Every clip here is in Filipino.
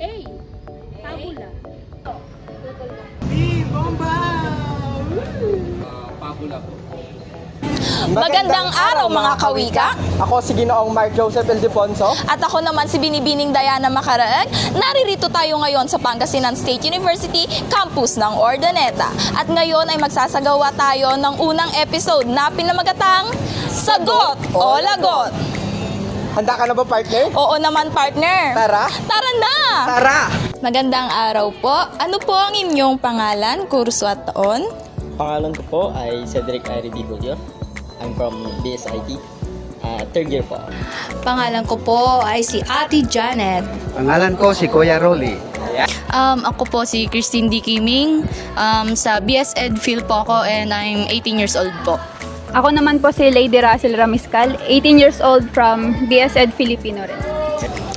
A. Pabula. Magandang araw mga kawika! Ako si Ginoong Mark Joseph Ildefonso. At ako naman si Binibining Diana Macaraeg. Naririto tayo ngayon sa Pangasinan State University, campus ng Ordaneta. At ngayon ay magsasagawa tayo ng unang episode na pinamagatang Sagot o Lagot. Handa ka na ba partner? Oo naman partner. Tara. Tara na! Tara! Magandang araw po. Ano po ang inyong pangalan, kurso at taon? Pangalan ko po ay Cedric Iri Di Julio. I'm from BSIT. Uh, third year po. Pangalan ko po ay si Ate Janet. Pangalan ko si Kuya Rolly. Um, ako po si Christine D. Kiming. Um, sa BS Ed Phil po ako and I'm 18 years old po. Ako naman po si Lady Russell Ramiscal, 18 years old from BSED Filipino rin.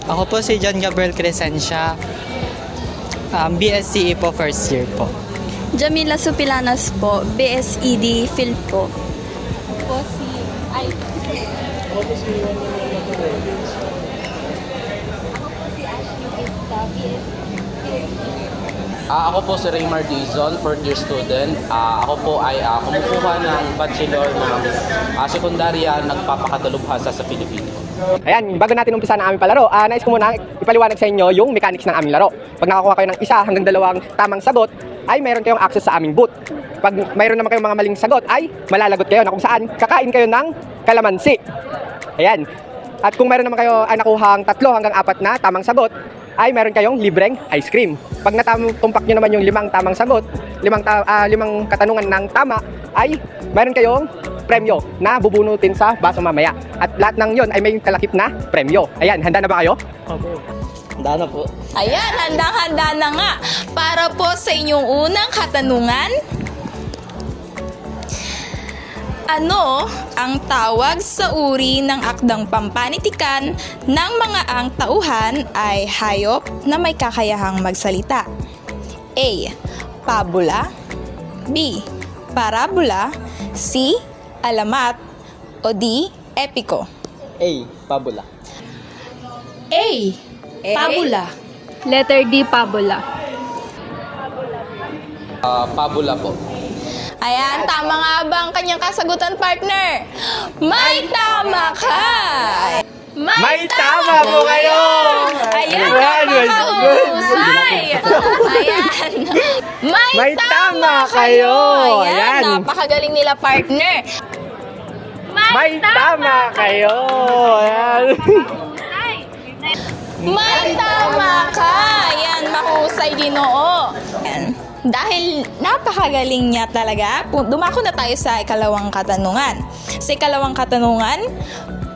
Ako po si John Gabriel Crescencia. Um, BSCE po first year po. Jamila Supilanas po, BSED Phil po. Po si ay Ah, ako po si Raymar Dizon, fourth year student. Ah, ako po ay ah, kumukuha ng bachelor ng ah, sekundarya nagpapakadalubhasa sa Pilipino. Ayan, bago natin umpisa ng aming palaro, ah, nais ko muna ipaliwanag sa inyo yung mechanics ng aming laro. Pag nakakuha kayo ng isa hanggang dalawang tamang sagot, ay mayroon kayong access sa aming booth. Pag mayroon naman kayong mga maling sagot, ay malalagot kayo na kung saan kakain kayo ng kalamansi. Ayan. At kung mayroon naman kayo ay nakuhang tatlo hanggang apat na tamang sagot, ay meron kayong libreng ice cream. Pag natumpak nyo naman yung limang tamang sagot, limang, ta- ah, limang katanungan ng tama, ay meron kayong premyo na bubunutin sa baso mamaya. At lahat ng yon ay may kalakip na premyo. Ayan, handa na ba kayo? Handa na po. Ayan, handang-handa na nga. Para po sa inyong unang katanungan, ano ang tawag sa uri ng akdang pampanitikan ng mga ang tauhan ay hayop na may kakayahang magsalita? A. Pabula B. Parabola C. Alamat o D. Epiko A. Pabula. A. Pabula. Letter D, Pabula. Ah, pabula po. Ayan, tama nga ba ang kanyang kasagutan, partner? May tama ka! May tama po kayo! Ayan! Ayan. May, May tama kayo! Ayan, napakagaling nila, partner. May tama kayo! Ayan. May tama ka! Ayan, mahusay ginoo. Dahil napakagaling niya talaga, dumako na tayo sa ikalawang katanungan. Sa ikalawang katanungan,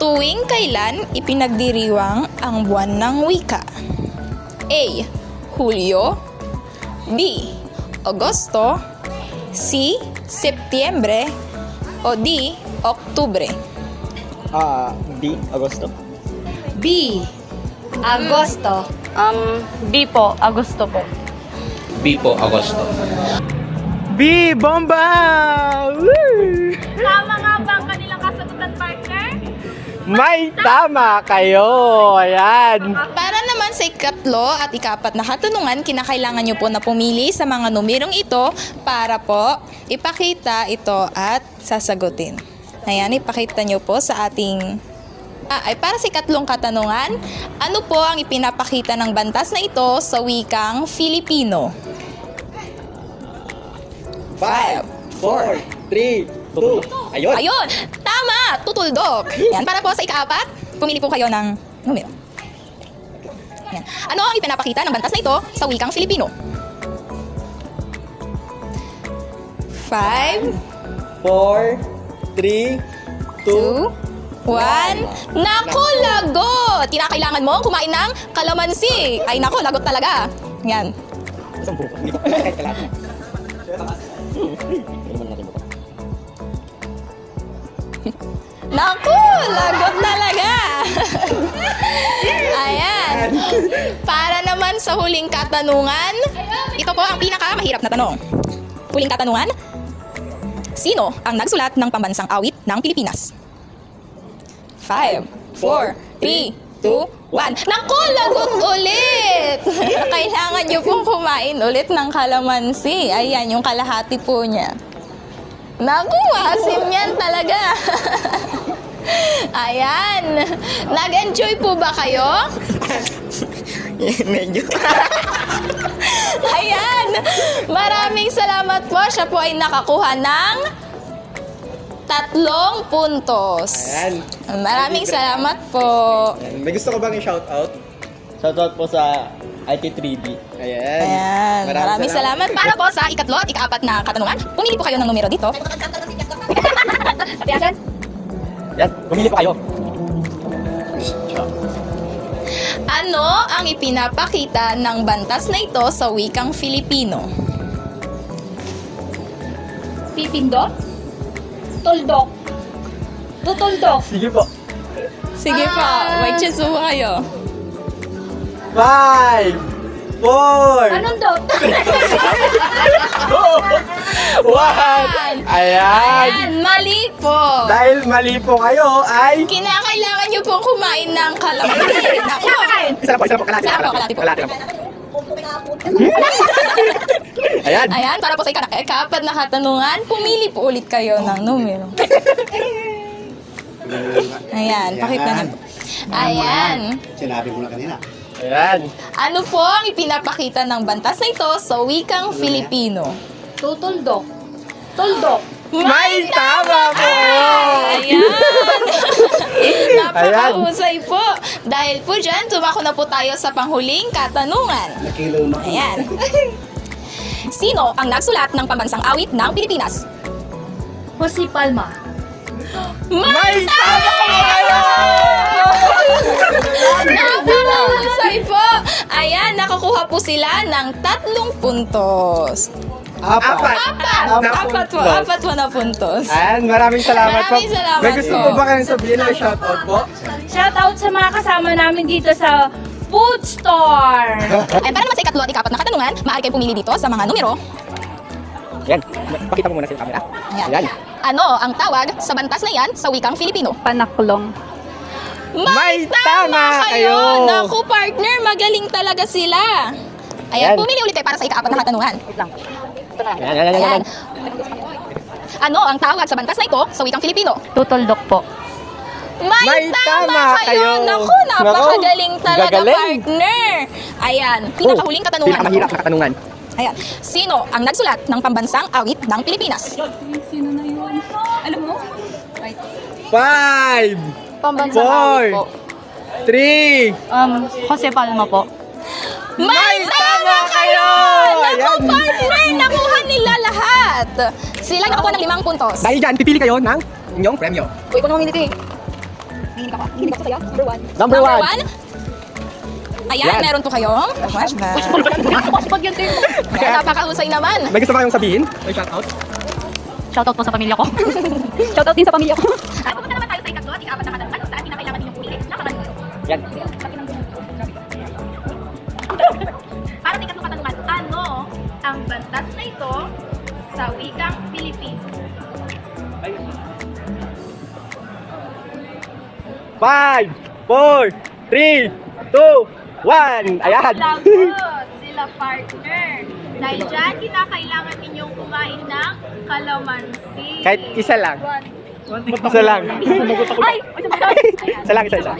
tuwing kailan ipinagdiriwang ang buwan ng wika? A. Hulyo B. Agosto C. Setyembre o D. Oktubre Ah, D. Agosto. B. Agosto. Um, B po, Agosto po. B po, Agosto. B! Bomba! Woo! Tama nga ba ang kanilang kasagutan, partner? May tama kayo! Ayan! Para naman sa ikatlo at ikapat na katanungan, kinakailangan nyo po na pumili sa mga numerong ito para po ipakita ito at sasagutin. Ayan, ipakita nyo po sa ating... Ah, ay para sa ikatlong katanungan, ano po ang ipinapakita ng bantas na ito sa wikang Filipino? 5, 4, 3, 2, ayun! Ayun! Tama! Tutuldok! Yan. Para po sa ikaapat, pumili po kayo ng numero. Yan. Ano ang ipinapakita ng bantas na ito sa wikang Filipino? 5, 4, 3, 2, 2, 1. Naku, lagot! Kinakailangan mo kumain ng kalamansi. Ay, naku, lagot talaga. Yan. Naku, lagot talaga. Ayan. Para naman sa huling katanungan, ito po ang pinakamahirap na tanong. Huling katanungan, sino ang nagsulat ng pambansang awit ng Pilipinas? 5, 4, 3, 2, 1. Naku, lagot ulit! kailangan nyo pong kumain ulit ng kalamansi. Ayan, yung kalahati po niya. Naku, asim yan talaga. Ayan. Nag-enjoy po ba kayo? Medyo. Ayan. Maraming salamat po. Siya po ay nakakuha ng tatlong puntos. Ayan. Maraming salamat po. May gusto ko bang i-shoutout? Shoutout po sa IT3D. Ayan. Ayan. Maraming salamat. Para po sa ikatlo at ikaapat na katanungan, pumili po kayo ng numero dito. Yan, pumili po kayo. Ano ang ipinapakita ng bantas na ito sa wikang Filipino? Pipindot? Tuldok? Tutuldok? Sige po. Sige po, may chance po kayo. Five, four, Anong dot? one. Ayan. Ayan, mali po. Dahil mali po kayo ay... Kinakailangan nyo pong kumain ng kalamansi. Ako, Isa lang po, isa lang po. Kalahati, Isa lang po, kalahati po. Kalahati lang po. Ayan. Ayan, para po sa ika- ikaapat na katanungan, pumili po ulit kayo ng numero. Ayan, pakita niyo po. Ayan. Sinabi mo na kanina. Ayan. Ano po ang ipinapakita ng bantas na ito sa wikang Filipino? Tutuldok? Tuldok? May tama po! Ayan! Napakahusay po. Dahil po dyan, tumako na po tayo sa panghuling katanungan. Nakilo na. Ayan. Sino ang nagsulat ng pambansang awit ng Pilipinas? Jose Palma? May tama kayo! Napakahusay po! Ayan, nakukuha po sila ng tatlong puntos. Apat. Apat! Na Apat po, puntos. apat po na puntos. Ayan, maraming salamat po. Maraming salamat May gusto po. po ba kayong sabihin na shoutout po? Shoutout sa mga kasama namin dito sa food store! Ayan, para naman sa ikatlo at ikapat na katanungan, maaari kayong pumili dito sa mga numero. Ayan, pakita mo muna sa camera. Ayan. Ayan. Ano ang tawag sa bantas na yan sa wikang Filipino? Panaklong. May tama kayo! Naku, partner, magaling talaga sila. Ayan, Ayan. pumili ulit kayo para sa ikaapat na katanungan. Ayan, ayan, ayan, ayan. Ayan. Ano ang tawag sa bantas na ito sa wikang Filipino? Tutuldok po. May, May tama kayo. Naku, napakagaling Naku, talaga, gagaling. partner. Ayan, pinakahuling katanungan. Pinakamahirap na katanungan. Ayan, sino ang nagsulat ng pambansang awit ng Pilipinas? Sino na yun? Alam mo? Five, Pambansang Four. awit po. three, Um, Jose Palma po. May tama kayo! Naku, Ayan. partner, nakuha nila lahat. Sila nakakuha ng limang puntos. Dahil dyan, pipili kayo ng inyong premyo. Uy, kung mamili eh. Nanginig ako. Nanginig ako sa'yo. Number one. Number one. Ayan, Yan. meron po kayong flashback. Pag yan din. Napakahusay naman. May gusto ba kayong sabihin? May shoutout? Shoutout po sa pamilya ko. Shoutout din sa pamilya ko. At pupunta naman tayo sa ikatlo at ikaapat na katanungan kung saan kinakailangan ninyong pumili ng mga numero. Yan. Ang bantas na ito sa wikang Filipino? Five, four, three, two, one. Ayan. Lagot sila partner. Dahil dyan, kinakailangan ninyong kumain ng kalamansi. Kahit isa lang. Isa lang. Ay! isa lang, isa, isa.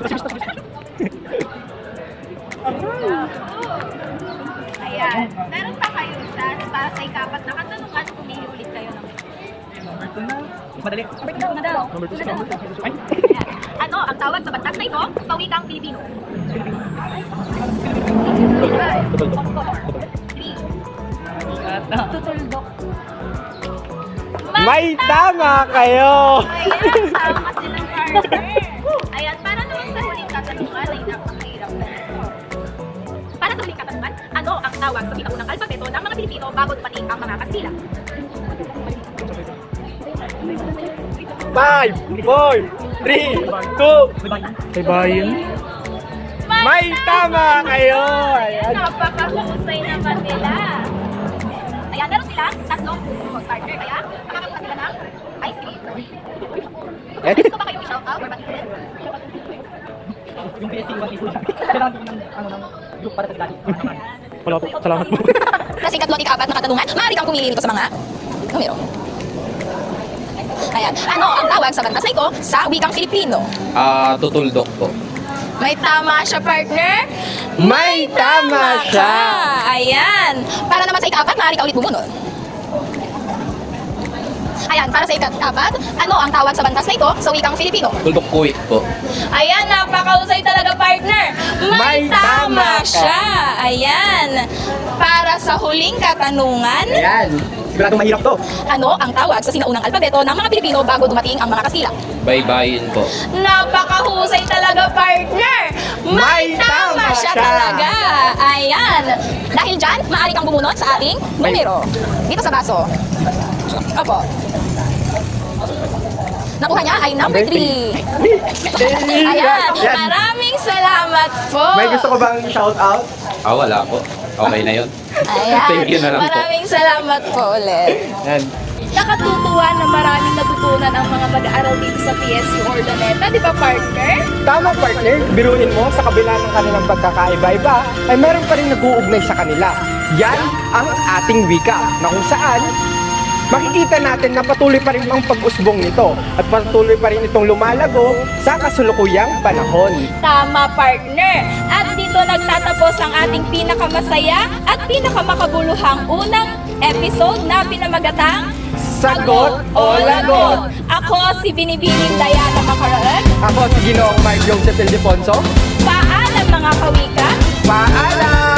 Ayan. Meron pa kayo chance para sa ikapat na katanungan, pumili ulit kayo ng Madali. Ayan. Ano ang tawag sa batas na ito sa wikang Pilipino? Tutuldok? May tama kayo! Ayan, tama silang partner. Ayan, para naman sa huling katanungan ay napakahirap na ito. Para sa huling katanungan, ano ang tawag sa pinaunang alpabeto ng mga Pilipino bago dumating ang mga Kastila? Five, four, three, two, May tama kayo! Ayan. Napakahusay naman nila. Ayan, meron silang tatlong starter. Kaya, makakakuha sila ng ice cream. Eh? Gusto ba kayong i-shoutout? Yung PSC, what is Kailangan ng ano ng group para sa. Ayan. Wala po. Salamat po. Sa ikatlo at ikapat na katanungan, maaari kang pumili nito sa mga numero. Ayan. Ano ang tawag sa bantas na ito sa wikang Filipino? Ah, tutuldok po. May tama siya, partner? May tama siya. ka. Ayan. Para naman sa ikapat, maaari ka ulit bumunod. Ayan, para sa ikapat, ano ang tawag sa bantas na ito sa wikang Filipino? Tuldok kuwit po. Ayan, napakausay talaga, partner. May, May tama, tama ka. siya. Ayan. Para sa huling katanungan, Ayan. Siguradong mahirap to. ano ang tawag sa sinaunang alpabeto ng mga Pilipino bago dumating ang mga Kastila? Baybayin po. Napakahusay talaga, partner! May, May tama, tama siya talaga! Ayan! Dahil dyan, maaari kang bumunot sa ating numero. Dito sa baso. Opo. Nakuha niya ay number 3. Ayan, Yan. maraming salamat po. May gusto ko bang shout out? Ah, wala po. Okay na yun. Ayan, Thank you na lang po. maraming salamat po ulit. Yan. Nakatutuwa na maraming natutunan ang mga mag-aaral dito sa PSU Ordoneta, di ba partner? Tama partner, biruin mo sa kabila ng kanilang pagkakaiba-iba ay meron pa rin nag-uugnay sa kanila. Yan ang ating wika na kung saan makikita natin na patuloy pa rin ang pag-usbong nito at patuloy pa rin itong lumalago sa kasulukuyang panahon. Tama partner! At dito nagtatapos ang ating pinakamasaya at pinakamakabuluhang unang episode na pinamagatang Sagot o lagot? Ako si Binibining Diana Macaraan. Ako si Ginoong Mark Joseph Ildefonso. Paalam mga kawika! Paalam!